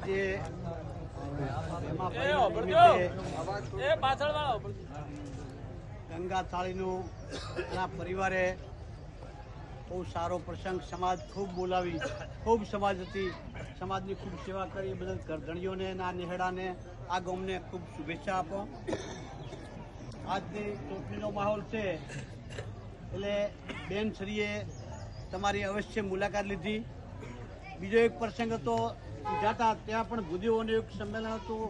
આજે ગંગા થાળીનું એના પરિવારે બહુ સારો પ્રસંગ સમાજ ખૂબ બોલાવી ખૂબ સમાજ હતી. સમાજની ખૂબ સેવા કરી બધા બદલ ગરધણીઓને ના આ નેહડાને આ ગામને ખૂબ શુભેચ્છા આપો. આજની ચૂંટણીનો માહોલ છે એટલે બેન શ્રીએ તમારી અવશ્ય મુલાકાત લીધી. બીજો એક પ્રસંગ હતો સુજાતા ત્યાં પણ ભૂદેવોનું એક સંમેલન હતું.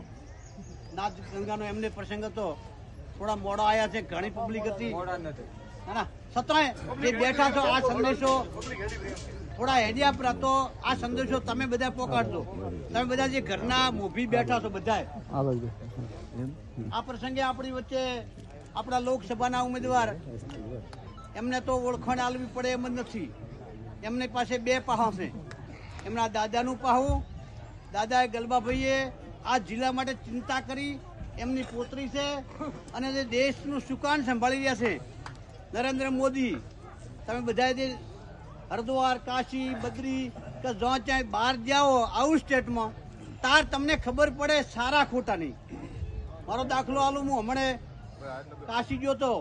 નાચ ગંગાનો એમને પ્રસંગ હતો. થોડા મોડા આવ્યા છે ઘણી પબ્લિક હતી. ના છતાંય જે બેઠા છો આ સંદેશો થોડા હેડિયા પર હતો. આ સંદેશો તમે બધા પોકાડજો તમે બધા જે ઘરના મોભી બેઠા છો બધાય. આ પ્રસંગે આપણી વચ્ચે આપણા લોકસભાના ઉમેદવાર એમને તો ઓળખાણ આલવી પડે એમ જ નથી. એમની પાસે બે પાહા છે. એમના દાદાનું પાહું દાદાએ ગલબાભાઈએ આ જિલ્લા માટે ચિંતા કરી, એમની પોતરી છે અને જે દેશનું સુકાન સંભાળી રહ્યા છે. નરેન્દ્ર મોદી, તમે બધા જે હરિદ્વાર, કાશી, બદ્રી કે જો ત્યાં બહાર જાઓ આઉટ સ્ટેટમાં, તાર તમને ખબર પડે સારા ખોટાની મારો દાખલો આલું હું હમણે કાશી ગયો તો,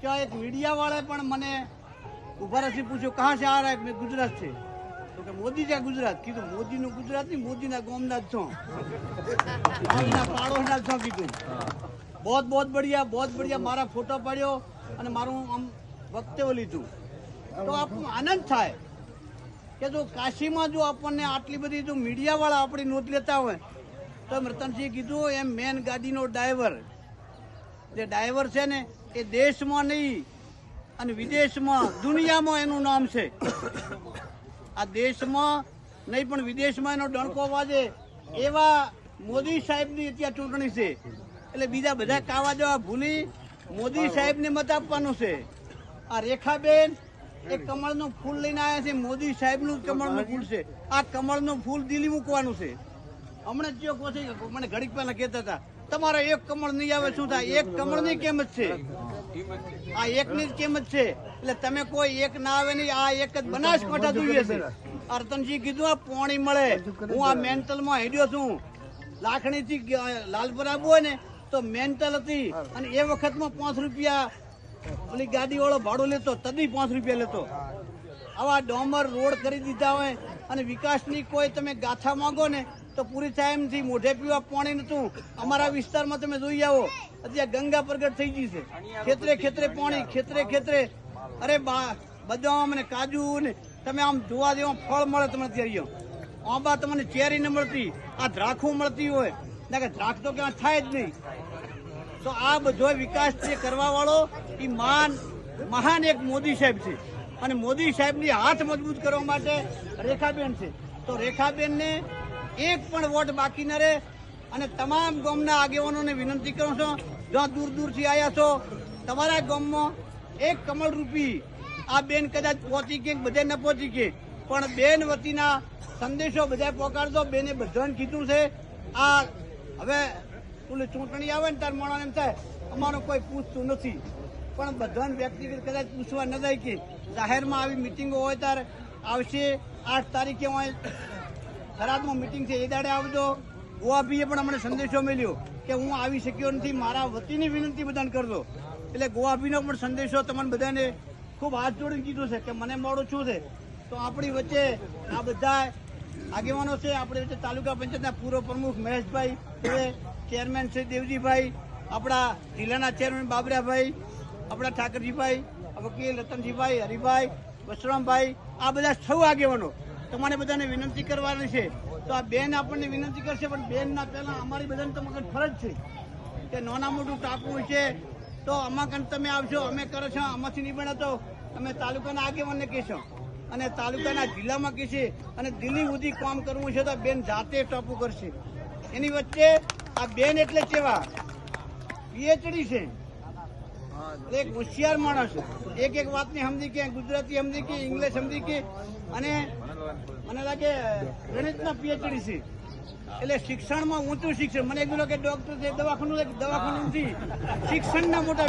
ત્યાં એક મીડિયા વાળાએ પણ મને ઊભા રસી પૂછ્યું, કહા છે આ રહે મેં ગુજરાત છે? તો મોદી છે ગુજરાત. કીધું, મોદીનું ગુજરાત નહીં, મોદીના ગોમના જ છો. ગામના પાડોશના જ છો કીધું. બહોત બહોત બઢિયા બહોત બઢિયા મારા ફોટો પાડ્યો અને મારું આમ વક્તવ્ય લીધું. તો આપણો આનંદ થાય કે જો કાશીમાં જો આપણને આટલી બધી જો મીડિયાવાળા આપણી નોંધ લેતા હોય, તો એમ રતનસિંહે કીધું, એમ મેન ગાડીનો ડ્રાઈવર જે ડ્રાઈવર છે ને, એ દેશમાં નહીં અને વિદેશમાં, દુનિયામાં એનું નામ છે. આ દેશમાં નહીં, પણ વિદેશમાં એનો ડણકો વાજે એવા મોદી સાહેબની અત્યારે ચૂંટણી છે. એટલે બીજા બધા કાવા જવા ભૂલી મોદી સાહેબને મત આપવાનું છે. આ રેખાબેન એ કમળનું ફૂલ લઈને આવ્યા છે. મોદી સાહેબનું કમળનું ફૂલ છે. આ કમળનું ફૂલ દિલ્હી મૂકવાનું છે. હમણાં જ મને ઘડીક પહેલા કહેતા હતા. તમારા એક કમળ નહીં આવે, શું થાય? એક કમળની કિંમત છે? આ એકની જ કિંમત છે? એટલે તમે કોઈ એક ના આવે નહીં, આ એક જ બનાસકાંઠા જોઈએ છે. અર્તનજી કીધું, આ પોણી મળે. હું આ મેન્ટલમાં હેડ્યો છું. લાખણીથી લાલપુર હોય ને, તો મેન્ટલ હતી. અને એ વખતમાં પાંચ રૂપિયા, ઓલી ગાડી વાળો ભાડું લેતો, તદી પાંચ રૂપિયા લેતો. આવા ડોમર રોડ કરી દીધા હોય અને વિકાસની કોઈ તમે ગાથા માંગો ને તો પૂરી થાય એમ થી મોઢે પીવા પાણી નતું અમારા વિસ્તારમાં તમે જોઈ આવો અત્યારે ગંગા પ્રગટ થઈ ગઈ છે. ખેતરે ખેતરે પાણી, ખેતરે ખેતરે. અરે બદામ ને કાજુ ને તમે આમ જોવા જેવા ફળ મળે તમને ત્યાં આંબા તમને ચેરી ન મળતી, આ દ્રાખું મળતી હોય. ના કે દ્રાક્ષ તો ક્યાં થાય જ નહીં. તો આ બધો વિકાસ જે કરવા વાળો એ મહાન મહાન એક મોદી સાહેબ છે. અને મોદી સાહેબની હાથ મજબૂત કરવા માટે રેખાબેન છે. તો રેખાબેનને એક પણ વોટ બાકી ન રહે અને તમામ ગામના આગેવાનોને વિનંતી કરું છું, જ્યાં દૂર દૂરથી આવ્યા છો, તમારા ગામમાં એક કમળ રૂપી આ બેન કદાચ પહોંચી કે બધે ન પહોંચી કે, પણ બેન વતીના સંદેશો બધા પહોંચાડતો બેને બધાને કીધું છે. આ હવે ચૂંટણી આવે ને ત્યારે મોણા એમ થાય, અમારું કોઈ પૂછતું નથી. પણ બધાને વ્યક્તિગત કદાચ પૂછવા ન જાય કે જાહેરમાં આવી મિટિંગો હોય ત્યારે આવશે, આઠ તારીખે હોય, થરાદમાં મિટિંગ છે, એ દાડે આવજો. ગોવાભીએ પણ અમને સંદેશો મળ્યો કે હું આવી શક્યો નથી, મારા વતીની વિનંતી બધાને કરજો. એટલે ગોવાભીનો પણ સંદેશો તમને બધાને ખૂબ હાથ જોડીને કીધું છે કે મને મોડું શું છે તો. આપણી વચ્ચે આ બધા આગેવાનો છે, આપણી વચ્ચે તાલુકા પંચાયતના પૂર્વ પ્રમુખ મહેશભાઈ ચેરમેન શ્રી દેવજીભાઈ, આપણા જિલ્લાના ચેરમેન બાબરાભાઈ આપણા ઠાકરજીભાઈ વકીલ રતનજીભાઈ, હરિભાઈ વસરામભાઈ આ બધા સૌ આગેવાનો. તમારે બધાને વિનંતી કરવાની છે. તો આ બેન આપણને વિનંતી કરશે, પણ બેનના પહેલા અમારી બધાને તમારે ફરજ છે કે નાના મોટું ટાંકવું છે, તો આમાં કણ તમે આવશો અમે કરો છો, આમાંથી નહીં બને તો અમે તાલુકાના આગેવાનને કહેશો. અને તાલુકાના જિલ્લામાં કહેશે. અને દિલ્હી સુધી કામ કરવું છે તો બેન જાતે ટોપું કરશે. એની વચ્ચે આ બેન એટલે કેવા? પીએચડી છે. એક હોશિયાર માણસ. એક એક વાતને સમજી કે, ગુજરાતી સમજી કે, ઇંગ્લિશ સમજી કે, અને મને લાગે ગણિતના પીએચડી છે. એટલે શિક્ષણમાં ઊંચું શિક્ષણ. મને કીધું કે ડોક્ટર છે, દવાખાનું દવાખાનું નથી. શિક્ષણના મોટા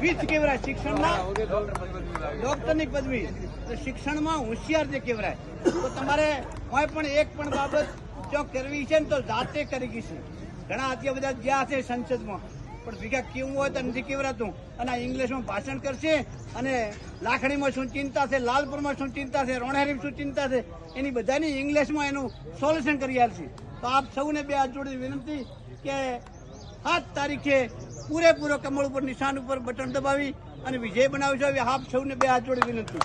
વીજ કેવરાય. શિક્ષણના ડોક્ટરની પદવી. શિક્ષણમાં હોશિયાર જે કહેવાય તો તમારે કોઈ પણ એક પણ બાબત જો કરવી છે ને તો જાતે કરી ગઈ છે. ઘણા અત્યારે બધા જ્યાં છે સંસદમાં. પણ ભીખા કેવું હોય તો નથી કેવરાતું. અને ઇંગ્લિશમાં ભાષણ કરશે અને લાખણીમાં શું ચિંતા છે, લાલપુરમાં શું ચિંતા છે, રોણહેરીમાં શું ચિંતા છે, એની બધાની ઇંગ્લિશમાં એનું સોલ્યુશન કરી આલશે. તો આપ સૌને બે હાથ જોડી વિનંતી કે સાત તારીખે પૂરેપૂરો કમળ ઉપર નિશાન ઉપર બટન દબાવી અને વિજય બનાવશો એવી આપ સૌને બે હાથ જોડી વિનંતી.